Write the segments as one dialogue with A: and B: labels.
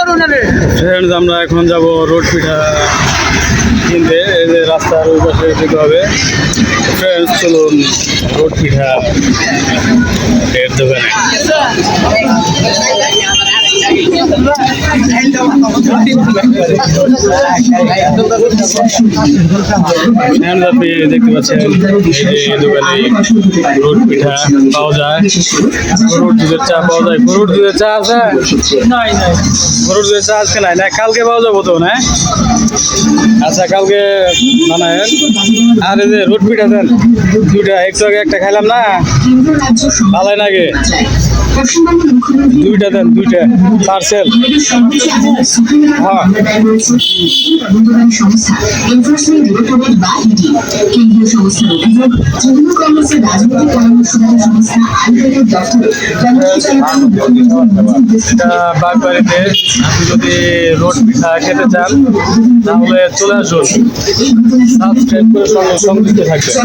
A: Friends আমরা এখন যাব রোড পিঠা কিনতে। এই যে রাস্তার ওই পাশে যেতে হবে। ফ্রেন্ডস চলুন রোড পিঠা এর দোকানে। ফ্রেন্ডস আপনি দেখতে পাচ্ছেন দোকানে রোড পিঠা পাওয়া যায়। গরুর চা পাওয়া যায়। গরুর চা আছে? নাই নাই। গরুর দুধের চা আজকে নাই। না, কালকে পাওয়া যাব তো, না? আচ্ছা কালকে বানায়েন। আর এই যে রোড পিঠা দেন। দুইটা একটু আগে একটা খাইলাম, না? ভালোই লাগে। দুইটা দেন, দুইটা। পার্সেল হ্যাঁ।
B: কেন্দ্রীয় সংস্থার অভিযোগ তৃণমূল কংগ্রেসের রাজনৈতিক পরামর্শদাতা সংস্থা আইপ্যাকের দপ্তরে কর্মচারী
A: এটা বাগবাড়িতে আপনি যদি রোড খেতে চান তাহলে চলে আসুন। সাবস্ক্রাইব করে সঙ্গে সংযুক্ত থাকবেন।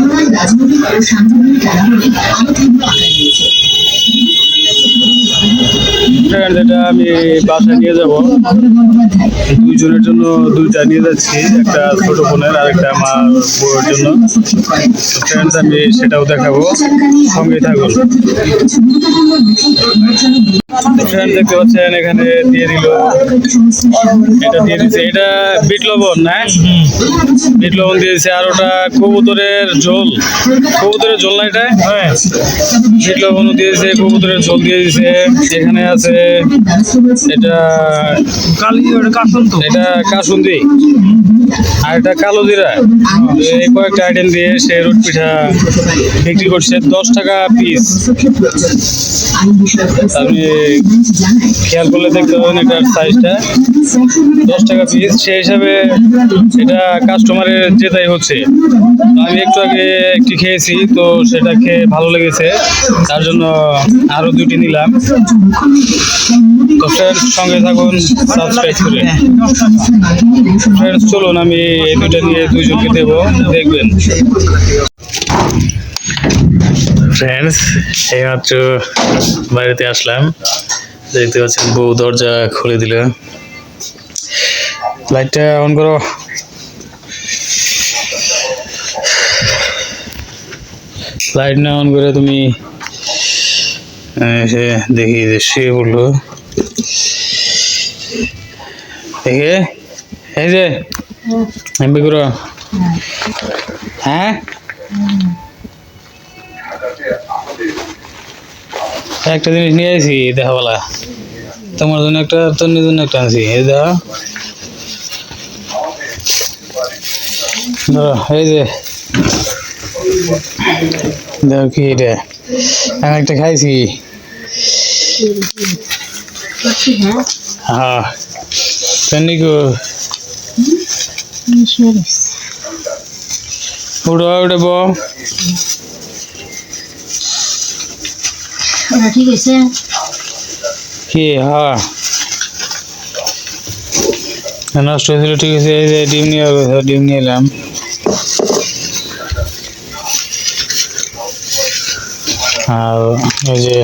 A: এটা আমি বাসায় নিয়ে যাব। দুইজনের জন্য দুইটা নিয়ে যাচ্ছি, একটা ছোট বোনের আর একটা আমার বউয়ের জন্য। ফ্রেন্ডস আমি সেটাও দেখাবো। সঙ্গে থাকুন। ফ্রেন্ড দেখতে পাচ্ছেন, এখানে দিয়ে এটা দিয়ে দিচ্ছে এটা দিয়েছে আর ওটা কবুতরের ঝোল। কবুতরের ঝোল না এটা? হ্যাঁ। বিট দিয়েছে কবুতরের ঝোল দিয়ে দিয়েছে এখানে আছে এটা এটা কাসুন্দি। আর এটা কালো জিরা। এই কয়েকটা আইটেম দিয়ে সে রুট পিঠা বিক্রি করছে দশ টাকা পিস আপনি খেয়াল করলে দেখতে পাবেন এটার সাইজটা দশ টাকা পিস সেই হিসাবে এটা কাস্টমারের জেতাই হচ্ছে। আমি একটু আগে একটি খেয়েছি তো সেটা খেয়ে ভালো লেগেছে। তার জন্য আরও দুটি নিলাম। ফ্রেন্ডস সঙ্গে থাকুন সাবস্ক্রাইব করে। ফ্রেন্ডস চলুন, আমি এই দুটো নিয়ে দুইজনকে দেবো, দেখবেন। ফ্রেন্ডস এইমাত্র বাড়িতে আসলাম। দেখতে পাচ্ছেন, বউ দরজা খুলে দিল। লাইটটা অন করো। লাইট না অন করে তুমি দেখি যে শুয়ে পড়ল দেখে এই যে করো হ্যাঁ? একটা জিনিস নিয়ে আসি দেখাবেলা। তোমার জন্য একটা তোর জন্য একটা আনছি, এই দেখো এই যে। দেখো কি এটা। আমি একটা খাইছি। হ্যাঁ কেনিকো উঠো উঠে বো
B: ঠিক আছে
A: কি হ্যাঁ নষ্ট হয়েছিল ঠিক আছে এই যে ডিম নিয়ে ডিম নিয়ে এলাম আর এই যে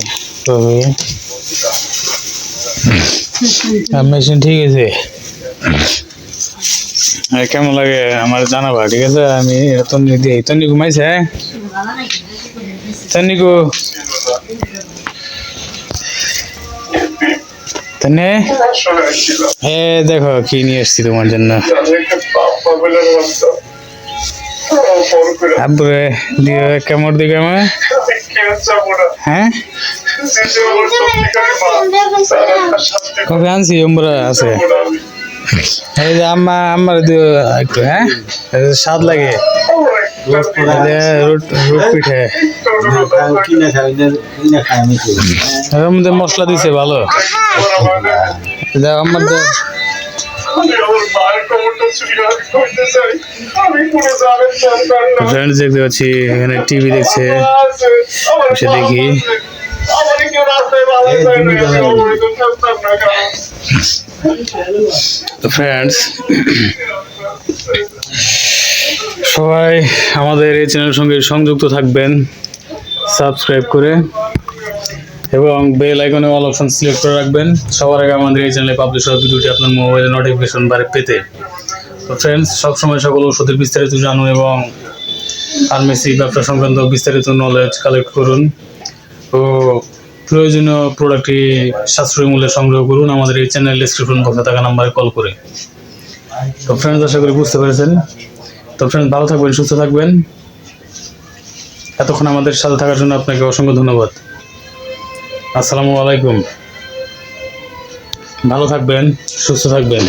A: মেশিন ঠিক আছে? কেমন লাগে আমার জানাবা, ঠিক আছে? আমি তন্নি দিই তন্নি ঘুমাইছে? তন্নি তন্নিকু তন্নি? এ, দেখো কি নিয়ে এসছি তোমার জন্য। আব্বুরে দিয়ে কেমন দিকে আমার হ্যাঁ? কবে আনছি? আমরা আছে। এই যে আম্মা আমার একটু হ্যাঁ? স্বাদ লাগে। মশলা দিছে, ভালো। আমার দেখতে পাচ্ছি, এখানে টিভি দেখছে। দেখি। তো ফ্রেন্ডস সবাই আমাদের এই চ্যানেলের সঙ্গে সংযুক্ত থাকবেন সাবস্ক্রাইব করে এবং বেল আইকনে অল অপশন সিলেক্ট করে রাখবেন। সবার আগে আমাদের এই চ্যানেলে পাবলিশ হওয়া ভিডিওটি আপনার মোবাইলে নোটিফিকেশন বারে পেতে। তো ফ্রেন্ডস সবসময় সকল ওষুধের বিস্তারিত জানুন এবং ফার্মেসি ব্যবসা সংক্রান্ত বিস্তারিত নলেজ কালেক্ট করুন। ও প্রয়োজনীয় প্রোডাক্টটি সাশ্রয়ী মূল্যে সংগ্রহ করুন। আমাদের এই চ্যানেল ডিসক্রিপশন বক্সে থাকা নাম্বারে কল করে। তো ফ্রেন্ডস আশা করি বুঝতে পেরেছেন। তো ফ্রেন্ডস ভালো থাকবেন, সুস্থ থাকবেন। এতক্ষণ আমাদের সাথে থাকার জন্য আপনাকে অসংখ্য ধন্যবাদ। আসসালামু আলাইকুম। ভালো থাকবেন, সুস্থ থাকবেন।